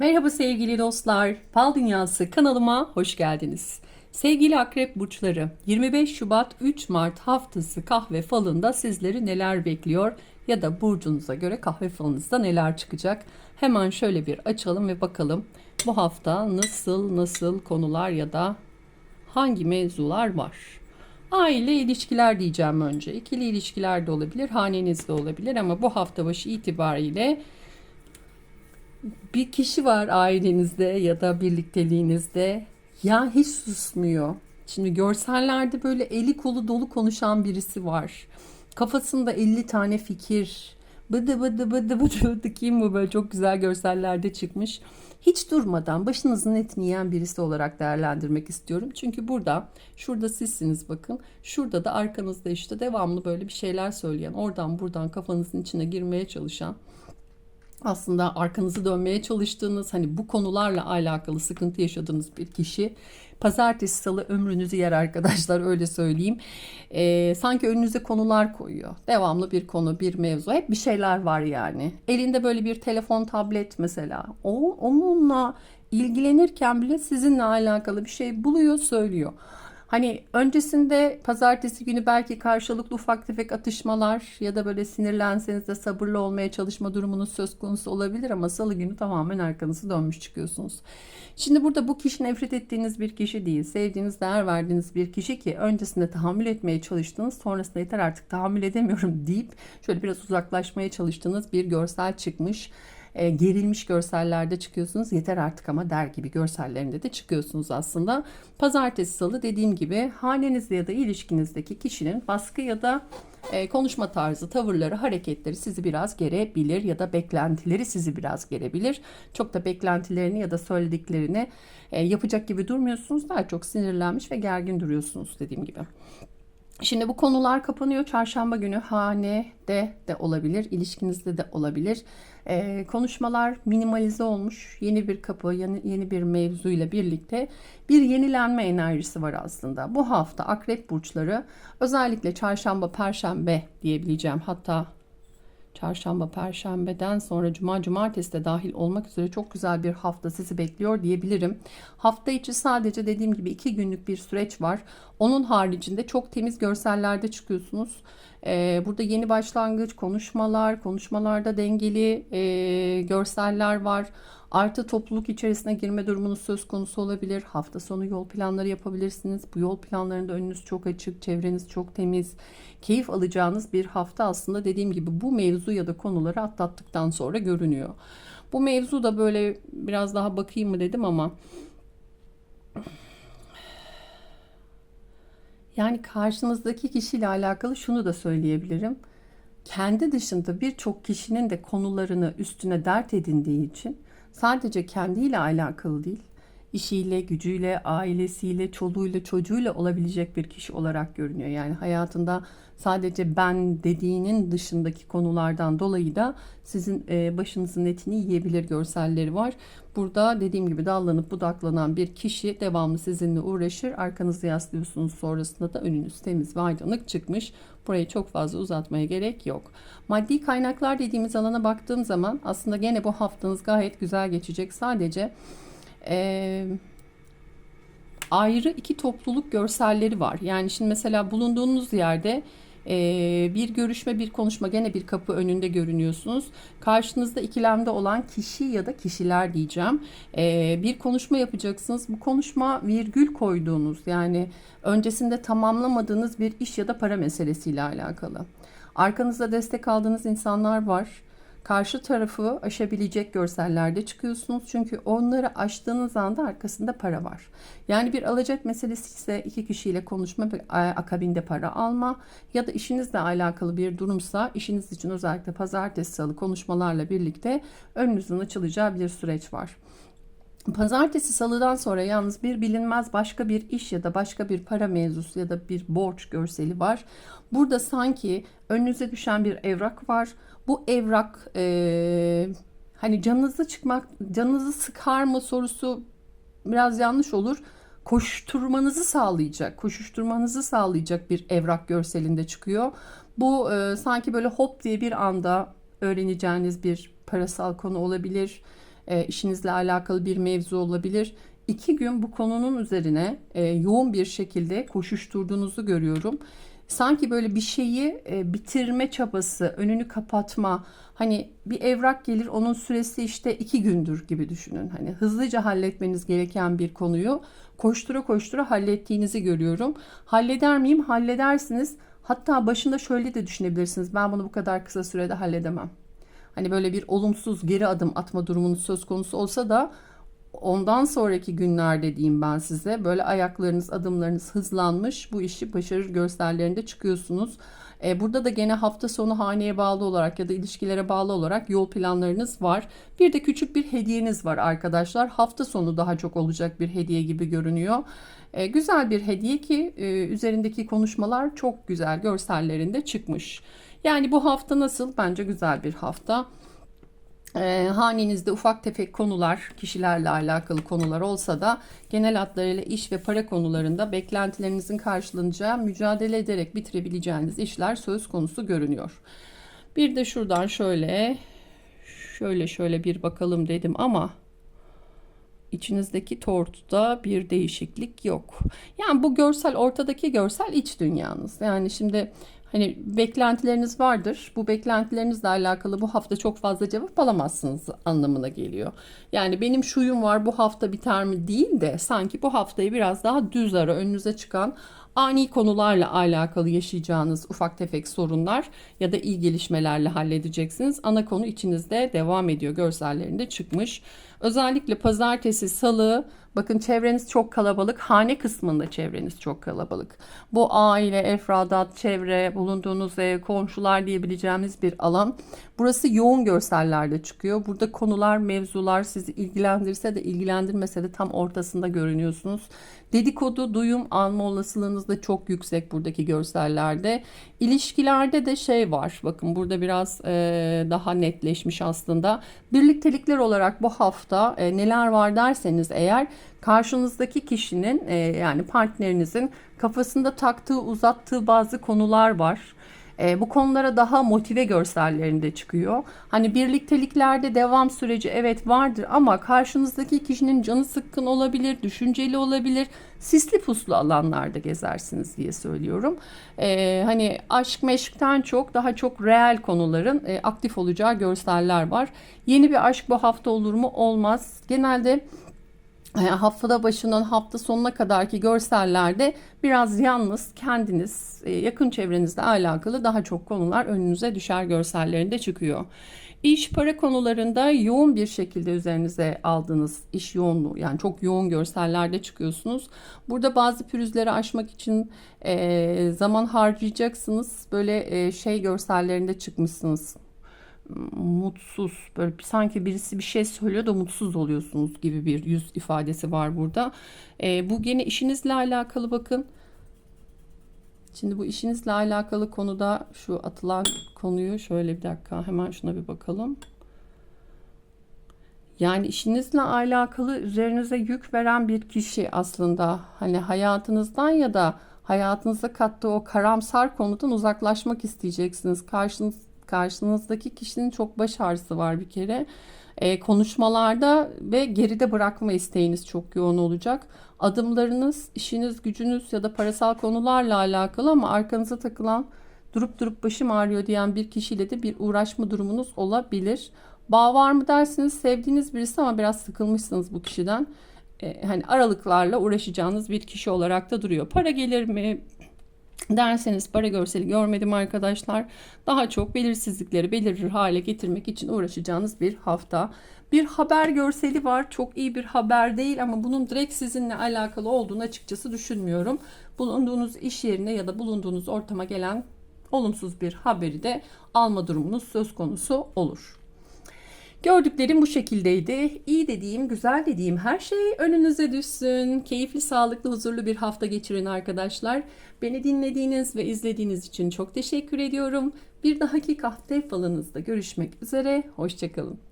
Merhaba sevgili dostlar. Fal Dünyası kanalıma hoş geldiniz. Sevgili akrep burçları 25 Şubat 3 Mart haftası kahve falında sizleri neler bekliyor ya da burcunuza göre kahve falınızda neler çıkacak? Hemen şöyle bir açalım ve bakalım bu hafta nasıl nasıl konular ya da hangi mevzular var? Aile ilişkiler diyeceğim önce. İkili ilişkiler de olabilir, hanenizde olabilir ama bu hafta başı itibariyle bir kişi var ailenizde ya da birlikteliğinizde ya hiç susmuyor. Şimdi görsellerde böyle eli kolu dolu konuşan birisi var. Kafasında 50 tane fikir. Bıdı bıdı bıdı bıdı bıdı kim bu böyle çok güzel görsellerde çıkmış. Hiç durmadan başınızın etini yiyen birisi olarak değerlendirmek istiyorum. Çünkü burada, şurada sizsiniz bakın. Şurada da arkanızda işte devamlı böyle bir şeyler söyleyen, oradan buradan kafanızın içine girmeye çalışan aslında arkanızı dönmeye çalıştığınız hani bu konularla alakalı sıkıntı yaşadığınız bir kişi. Pazartesi salı ömrünüzü yer arkadaşlar öyle söyleyeyim. Ee, sanki önünüze konular koyuyor. Devamlı bir konu bir mevzu. Hep bir şeyler var yani. Elinde böyle bir telefon tablet mesela. O onunla ilgilenirken bile sizinle alakalı bir şey buluyor söylüyor Hani öncesinde pazartesi günü belki karşılıklı ufak tefek atışmalar ya da böyle sinirlenseniz de sabırlı olmaya çalışma durumunuz söz konusu olabilir ama salı günü tamamen arkanızı dönmüş çıkıyorsunuz. Şimdi burada bu kişi nefret ettiğiniz bir kişi değil, sevdiğiniz, değer verdiğiniz bir kişi ki öncesinde tahammül etmeye çalıştığınız, sonrasında yeter artık tahammül edemiyorum deyip şöyle biraz uzaklaşmaya çalıştığınız bir görsel çıkmış e, gerilmiş görsellerde çıkıyorsunuz. Yeter artık ama der gibi görsellerinde de çıkıyorsunuz aslında. Pazartesi salı dediğim gibi hanenizde ya da ilişkinizdeki kişinin baskı ya da e, konuşma tarzı, tavırları, hareketleri sizi biraz gerebilir ya da beklentileri sizi biraz gerebilir. Çok da beklentilerini ya da söylediklerini e, yapacak gibi durmuyorsunuz. Daha çok sinirlenmiş ve gergin duruyorsunuz dediğim gibi. Şimdi bu konular kapanıyor. Çarşamba günü hanede de olabilir, ilişkinizde de olabilir. Ee, konuşmalar minimalize olmuş. Yeni bir kapı, yeni, yeni bir mevzuyla birlikte bir yenilenme enerjisi var aslında. Bu hafta akrep burçları özellikle çarşamba, perşembe diyebileceğim. Hatta Çarşamba, Perşembeden sonra Cuma, Cumartesi de dahil olmak üzere çok güzel bir hafta sizi bekliyor diyebilirim. Hafta içi sadece dediğim gibi iki günlük bir süreç var. Onun haricinde çok temiz görsellerde çıkıyorsunuz. Ee, burada yeni başlangıç, konuşmalar, konuşmalarda dengeli e, görseller var. Artı topluluk içerisine girme durumunuz söz konusu olabilir. Hafta sonu yol planları yapabilirsiniz. Bu yol planlarında önünüz çok açık, çevreniz çok temiz. Keyif alacağınız bir hafta aslında dediğim gibi bu mevzu ya da konuları atlattıktan sonra görünüyor. Bu mevzu da böyle biraz daha bakayım mı dedim ama yani karşınızdaki kişiyle alakalı şunu da söyleyebilirim. Kendi dışında birçok kişinin de konularını üstüne dert edindiği için sadece kendiyle alakalı değil, işiyle, gücüyle, ailesiyle, çoluğuyla, çocuğuyla olabilecek bir kişi olarak görünüyor. Yani hayatında sadece ben dediğinin dışındaki konulardan dolayı da sizin e, başınızın etini yiyebilir görselleri var. Burada dediğim gibi dallanıp budaklanan bir kişi devamlı sizinle uğraşır. Arkanızı yaslıyorsunuz sonrasında da önünüz temiz ve aydınlık çıkmış. Burayı çok fazla uzatmaya gerek yok. Maddi kaynaklar dediğimiz alana baktığım zaman aslında gene bu haftanız gayet güzel geçecek. Sadece e, ayrı iki topluluk görselleri var. Yani şimdi mesela bulunduğunuz yerde e, bir görüşme, bir konuşma gene bir kapı önünde görünüyorsunuz. Karşınızda ikilemde olan kişi ya da kişiler diyeceğim. E, bir konuşma yapacaksınız. Bu konuşma virgül koyduğunuz yani öncesinde tamamlamadığınız bir iş ya da para meselesiyle alakalı. Arkanızda destek aldığınız insanlar var karşı tarafı aşabilecek görsellerde çıkıyorsunuz. Çünkü onları aştığınız anda arkasında para var. Yani bir alacak meselesi ise iki kişiyle konuşma ve akabinde para alma ya da işinizle alakalı bir durumsa işiniz için özellikle pazartesi salı konuşmalarla birlikte önünüzün açılacağı bir süreç var. Pazartesi salıdan sonra yalnız bir bilinmez başka bir iş ya da başka bir para mevzusu ya da bir borç görseli var. Burada sanki önünüze düşen bir evrak var. Bu evrak e, hani canınızı çıkmak, canınızı sıkar mı sorusu biraz yanlış olur. Koşturmanızı sağlayacak, koşuşturmanızı sağlayacak bir evrak görselinde çıkıyor. Bu e, sanki böyle hop diye bir anda öğreneceğiniz bir parasal konu olabilir e, işinizle alakalı bir mevzu olabilir. İki gün bu konunun üzerine e, yoğun bir şekilde koşuşturduğunuzu görüyorum. Sanki böyle bir şeyi e, bitirme çabası, önünü kapatma, hani bir evrak gelir onun süresi işte iki gündür gibi düşünün. Hani hızlıca halletmeniz gereken bir konuyu koştura koştura hallettiğinizi görüyorum. Halleder miyim? Halledersiniz. Hatta başında şöyle de düşünebilirsiniz. Ben bunu bu kadar kısa sürede halledemem. Hani böyle bir olumsuz geri adım atma durumunuz söz konusu olsa da ondan sonraki günlerde diyeyim ben size böyle ayaklarınız adımlarınız hızlanmış bu işi başarır gösterlerinde çıkıyorsunuz. E, burada da gene hafta sonu haneye bağlı olarak ya da ilişkilere bağlı olarak yol planlarınız var. Bir de küçük bir hediyeniz var arkadaşlar. Hafta sonu daha çok olacak bir hediye gibi görünüyor. E, güzel bir hediye ki e, üzerindeki konuşmalar çok güzel görsellerinde çıkmış. Yani bu hafta nasıl? Bence güzel bir hafta. E, hanenizde ufak tefek konular, kişilerle alakalı konular olsa da genel hatlarıyla iş ve para konularında beklentilerinizin karşılanacağı, mücadele ederek bitirebileceğiniz işler söz konusu görünüyor. Bir de şuradan şöyle, şöyle şöyle bir bakalım dedim ama içinizdeki tortuda bir değişiklik yok. Yani bu görsel ortadaki görsel iç dünyanız. Yani şimdi Hani beklentileriniz vardır. Bu beklentilerinizle alakalı bu hafta çok fazla cevap alamazsınız anlamına geliyor. Yani benim şuyum var bu hafta biter mi değil de sanki bu haftayı biraz daha düz ara önünüze çıkan ani konularla alakalı yaşayacağınız ufak tefek sorunlar ya da iyi gelişmelerle halledeceksiniz. Ana konu içinizde devam ediyor. Görsellerinde çıkmış. Özellikle pazartesi, salı bakın çevreniz çok kalabalık. Hane kısmında çevreniz çok kalabalık. Bu aile, efradat, çevre, bulunduğunuz ev, komşular diyebileceğimiz bir alan. Burası yoğun görsellerde çıkıyor. Burada konular, mevzular sizi ilgilendirse de ilgilendirmese de tam ortasında görünüyorsunuz. Dedikodu, duyum alma olasılığınız da çok yüksek buradaki görsellerde. İlişkilerde de şey var. Bakın burada biraz e, daha netleşmiş aslında. Birliktelikler olarak bu hafta e, neler var derseniz eğer karşınızdaki kişinin e, yani partnerinizin kafasında taktığı, uzattığı bazı konular var. E, bu konulara daha motive görsellerinde çıkıyor. Hani birlikteliklerde devam süreci evet vardır ama karşınızdaki kişinin canı sıkkın olabilir, düşünceli olabilir. Sisli puslu alanlarda gezersiniz diye söylüyorum. E, hani aşk meşkten çok daha çok reel konuların e, aktif olacağı görseller var. Yeni bir aşk bu hafta olur mu? Olmaz. Genelde haftada başından hafta sonuna kadarki görsellerde biraz yalnız kendiniz e, yakın çevrenizle alakalı daha çok konular önünüze düşer görsellerinde çıkıyor. İş para konularında yoğun bir şekilde üzerinize aldığınız iş yoğunluğu yani çok yoğun görsellerde çıkıyorsunuz. Burada bazı pürüzleri aşmak için e, zaman harcayacaksınız. Böyle e, şey görsellerinde çıkmışsınız mutsuz böyle sanki birisi bir şey söylüyor da mutsuz oluyorsunuz gibi bir yüz ifadesi var burada. E, bu gene işinizle alakalı bakın. Şimdi bu işinizle alakalı konuda şu atılan konuyu şöyle bir dakika hemen şuna bir bakalım. Yani işinizle alakalı üzerinize yük veren bir kişi aslında hani hayatınızdan ya da hayatınıza kattığı o karamsar konudan uzaklaşmak isteyeceksiniz. Karşınız Karşınızdaki kişinin çok baş ağrısı var bir kere. E, konuşmalarda ve geride bırakma isteğiniz çok yoğun olacak. Adımlarınız, işiniz, gücünüz ya da parasal konularla alakalı ama arkanıza takılan durup durup başım ağrıyor diyen bir kişiyle de bir uğraşma durumunuz olabilir. Bağ var mı dersiniz sevdiğiniz birisi ama biraz sıkılmışsınız bu kişiden. E, hani aralıklarla uğraşacağınız bir kişi olarak da duruyor. Para gelir mi? Derseniz para görseli görmedim arkadaşlar. Daha çok belirsizlikleri belirir hale getirmek için uğraşacağınız bir hafta. Bir haber görseli var. Çok iyi bir haber değil ama bunun direkt sizinle alakalı olduğunu açıkçası düşünmüyorum. Bulunduğunuz iş yerine ya da bulunduğunuz ortama gelen olumsuz bir haberi de alma durumunuz söz konusu olur. Gördüklerim bu şekildeydi. İyi dediğim, güzel dediğim her şey önünüze düşsün. Keyifli, sağlıklı, huzurlu bir hafta geçirin arkadaşlar. Beni dinlediğiniz ve izlediğiniz için çok teşekkür ediyorum. Bir dahaki kahve falınızda görüşmek üzere. Hoşçakalın.